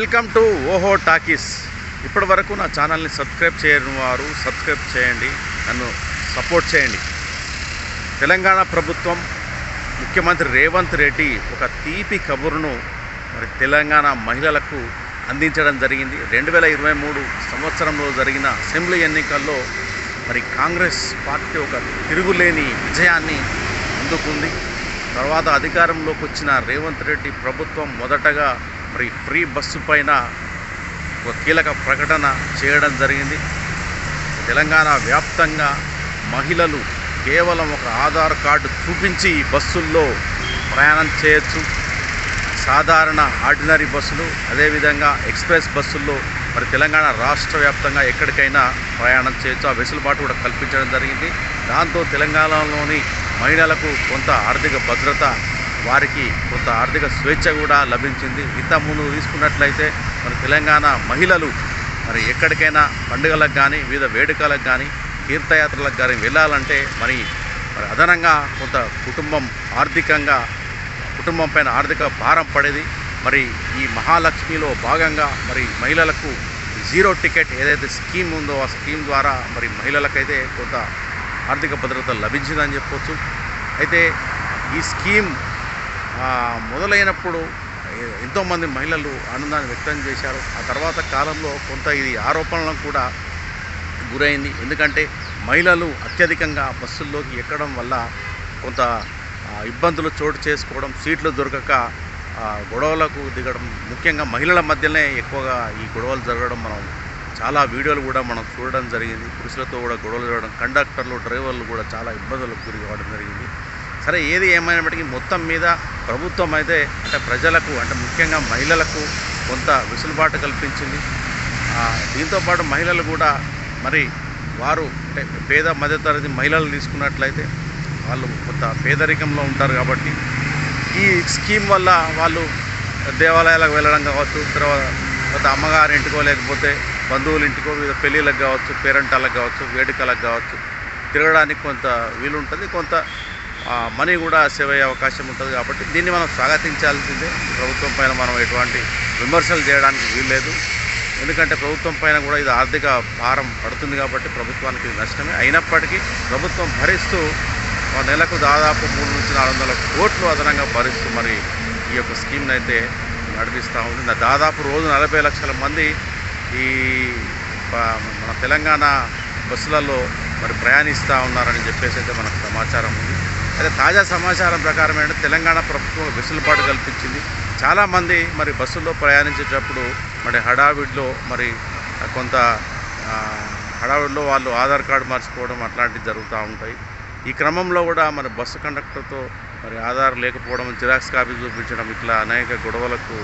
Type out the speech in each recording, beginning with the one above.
Welcome to ఓహో talkies. ఇప్పటి వరకు నా ఛానల్ని సబ్స్క్రైబ్ చేయని వారు సబ్స్క్రైబ్ చేయండి నన్ను సపోర్ట్ చేయండి. తెలంగాణ ప్రభుత్వం ముఖ్యమంత్రి రేవంత్ రెడ్డి ఒక తీపి కబురును మరి తెలంగాణ మహిళలకు అందించడం జరిగింది. రెండు వేల ఇరవై మూడు సంవత్సరంలో జరిగిన అసెంబ్లీ ఎన్నికల్లో మరి కాంగ్రెస్ పార్టీ ఒక తిరుగులేని విజయాన్ని అందుకుంది. తర్వాత అధికారంలోకి వచ్చిన రేవంత్ రెడ్డి ప్రభుత్వం మొదటగా మరి ఫ్రీ బస్సు పైన ఒక కీలక ప్రకటన చేయడం జరిగింది. తెలంగాణ వ్యాప్తంగా మహిళలు కేవలం ఒక ఆధార్ కార్డు చూపించి బస్సుల్లో ప్రయాణం చేయొచ్చు. సాధారణ ఆర్డినరీ బస్సులు అదేవిధంగా ఎక్స్ప్రెస్ బస్సుల్లో మరి తెలంగాణ రాష్ట్ర వ్యాప్తంగా ఎక్కడికైనా ప్రయాణం చేయొచ్చు. ఆ వెసులుబాటు కూడా కల్పించడం జరిగింది. దాంతో తెలంగాణలోని మహిళలకు కొంత ఆర్థిక భద్రత వారికి కొంత ఆర్థిక స్వేచ్ఛ కూడా లభించింది. ఇంత ముందు తీసుకున్నట్లయితే మన తెలంగాణ మహిళలు మరి ఎక్కడికైనా పండుగలకు కానీ వివిధ వేడుకలకు కానీ తీర్థయాత్రలకు కానీ వెళ్ళాలంటే మరి మరి అదనంగా కొంత కుటుంబం ఆర్థికంగా కుటుంబం పైన ఆర్థిక భారం పడేది. మరి ఈ మహాలక్ష్మిలో భాగంగా మరి మహిళలకు జీరో టికెట్ ఏదైతే స్కీమ్ ఉందో ఆ స్కీమ్ ద్వారా మరి మహిళలకైతే కొంత ఆర్థిక భద్రత లభించిందని చెప్పవచ్చు అయితే ఈ స్కీమ్ మొదలైనప్పుడు ఎంతోమంది మహిళలు ఆనందాన్ని వ్యక్తం చేశారు. ఆ తర్వాత కాలంలో కొంత ఇది ఆరోపణలకు కూడా గురైంది. ఎందుకంటే మహిళలు అత్యధికంగా బస్సుల్లోకి ఎక్కడం వల్ల కొంత ఇబ్బందులు చోటు చేసుకోవడం సీట్లు దొరకక ఆ, గొడవలకు దిగడం ముఖ్యంగా మహిళల మధ్యనే ఎక్కువగా ఈ గొడవలు జరగడం మనం చాలా వీడియోలు కూడా మనం చూడడం జరిగింది. పురుషులతో కూడా గొడవలు జరగడం కండక్టర్లు డ్రైవర్లు కూడా చాలా ఇబ్బందులకు గురి కావడం జరిగింది. సరే ఏది ఏమైనప్పటికీ మొత్తం మీద ప్రభుత్వం అయితే అంటే ప్రజలకు అంటే ముఖ్యంగా మహిళలకు కొంత వెసులుబాటు కల్పించింది. దీంతోపాటు మహిళలు కూడా మరి వారు అంటే పేద మధ్యతరగతి మహిళలు తీసుకున్నట్లయితే వాళ్ళు కొంత పేదరికంలో ఉంటారు కాబట్టి ఈ స్కీమ్ వల్ల వాళ్ళు దేవాలయాలకు వెళ్ళడం కావచ్చు తర్వాత కొంత అమ్మగారి ఇంటికో లేకపోతే బంధువుల ఇంటికో వివిధ పెళ్ళిళ్ళకి కావచ్చు పేరెంటాలకు కావచ్చు వేడుకలకు కావచ్చు తిరగడానికి కొంత వీలుంటుంది. కొంత మనీ కూడా సేవ్ అయ్యే అవకాశం ఉంటుంది కాబట్టి దీన్ని మనం స్వాగతించాల్సిందే. ప్రభుత్వం పైన మనం ఎటువంటి విమర్శలు చేయడానికి వీల్లేదు. ఎందుకంటే ప్రభుత్వం పైన కూడా ఇది ఆర్థిక భారం పడుతుంది కాబట్టి ప్రభుత్వానికి నష్టమే. అయినప్పటికీ ప్రభుత్వం భరిస్తూ ఒక నెలకు దాదాపు మూడు నుంచి నాలుగు వందల కోట్లు అదనంగా భరిస్తూ మరి ఈ యొక్క స్కీమ్ని అయితే నడిపిస్తూ ఉంది. దాదాపు రోజు నలభై లక్షల మంది ఈ మన తెలంగాణ బస్సులలో మరి ప్రయాణిస్తూ ఉన్నారని చెప్పేసి అయితే మనకు సమాచారం ఉంది. అయితే తాజా సమాచారం ప్రకారం ఏంటంటే తెలంగాణ ప్రభుత్వం వెసులుబాటు కల్పించింది. చాలామంది మరి బస్సుల్లో ప్రయాణించేటప్పుడు మరి హడావిడిలో మరి కొంత హడావిడిలో వాళ్ళు ఆధార్ కార్డు మార్చుకోవడం అట్లాంటివి జరుగుతూ ఉంటాయి. ఈ క్రమంలో కూడా మరి బస్సు కండక్టర్తో మరి ఆధార్ లేకపోవడం జిరాక్స్ కాపీ చూపించడం ఇట్లా అనేక గొడవలకు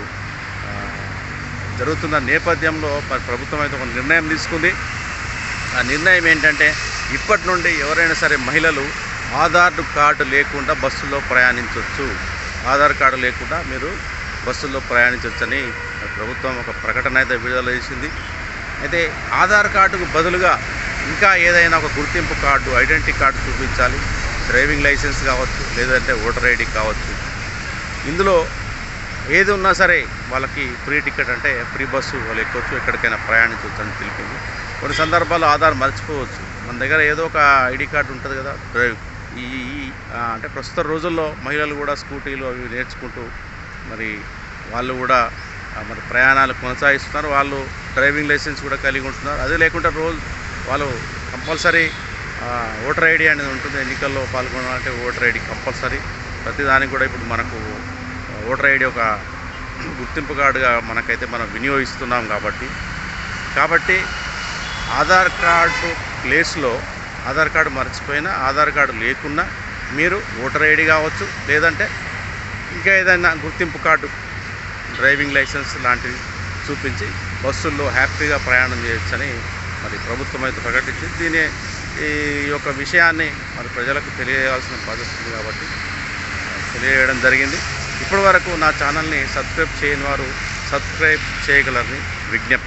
జరుగుతున్న నేపథ్యంలో మరి ప్రభుత్వం అయితే ఒక నిర్ణయం తీసుకుంది. ఆ నిర్ణయం ఏంటంటే ఇప్పటి నుండి ఎవరైనా సరే మహిళలు ఆధార్ కార్డు లేకుండా బస్సులో ప్రయాణించవచ్చు ఆధార్ కార్డు లేకుండా మీరు బస్సుల్లో ప్రయాణించవచ్చని ప్రభుత్వం ఒక ప్రకటన అయితే విడుదల చేసింది. అయితే ఆధార్ కార్డుకు బదులుగా ఇంకా ఏదైనా ఒక గుర్తింపు కార్డు ఐడెంటిటీ కార్డు చూపించాలి. డ్రైవింగ్ లైసెన్స్ కావచ్చు లేదంటే ఓటర్ ఐడి కావచ్చు. ఇందులో ఏది ఉన్నా సరే వాళ్ళకి ఫ్రీ టికెట్ అంటే ఫ్రీ బస్సు వాళ్ళు ఎక్కొచ్చు ఎక్కడికైనా ప్రయాణించవచ్చు అని తెలిపింది కొన్ని సందర్భాల్లో ఆధార్ మర్చిపోవచ్చు. మన దగ్గర ఏదో ఒక ఐడి కార్డు ఉంటుంది కదా డ్రైవ్. ఈ ఈ- అంటే ప్రస్తుత రోజుల్లో మహిళలు కూడా స్కూటీలు అవి నేర్చుకుంటూ మరి వాళ్ళు కూడా మరి ప్రయాణాలు కొనసాగిస్తున్నారు. వాళ్ళు డ్రైవింగ్ లైసెన్స్ కూడా కలిగి ఉంటున్నారు. అదే లేకుండా రోజు వాళ్ళు కంపల్సరీ ఓటర్ ఐడి అనేది ఉంటుంది. ఎన్నికల్లో పాల్గొనాలంటే ఓటర్ ఐడి కంపల్సరీ. ప్రతిదానికి కూడా ఇప్పుడు మనకు ఓటర్ ఐడి ఒక గుర్తింపు కార్డుగా మనకైతే మనం వినియోగిస్తున్నాం కాబట్టి. కాబట్టి ఆధార్ కార్డు ప్లేస్లో ఆధార్ కార్డు మర్చిపోయినా ఆధార్ కార్డు లేకున్నా మీరు ఓటర్ ఐడి కావచ్చు లేదంటే ఇంకా ఏదైనా గుర్తింపు కార్డు డ్రైవింగ్ లైసెన్స్ లాంటివి చూపించి బస్సుల్లో హ్యాపీగా ప్రయాణం చేయొచ్చని మరి ప్రభుత్వం అయితే ప్రకటించింది. దీని ఈ యొక్క విషయాన్ని మరి ప్రజలకు తెలియజేయాల్సిన బాధ్యత ఉంది కాబట్టి తెలియజేయడం జరిగింది. ఇప్పటి వరకు నా ఛానల్ని సబ్స్క్రైబ్ చేయని వారు సబ్స్క్రైబ్ చేయగలరని విజ్ఞప్తి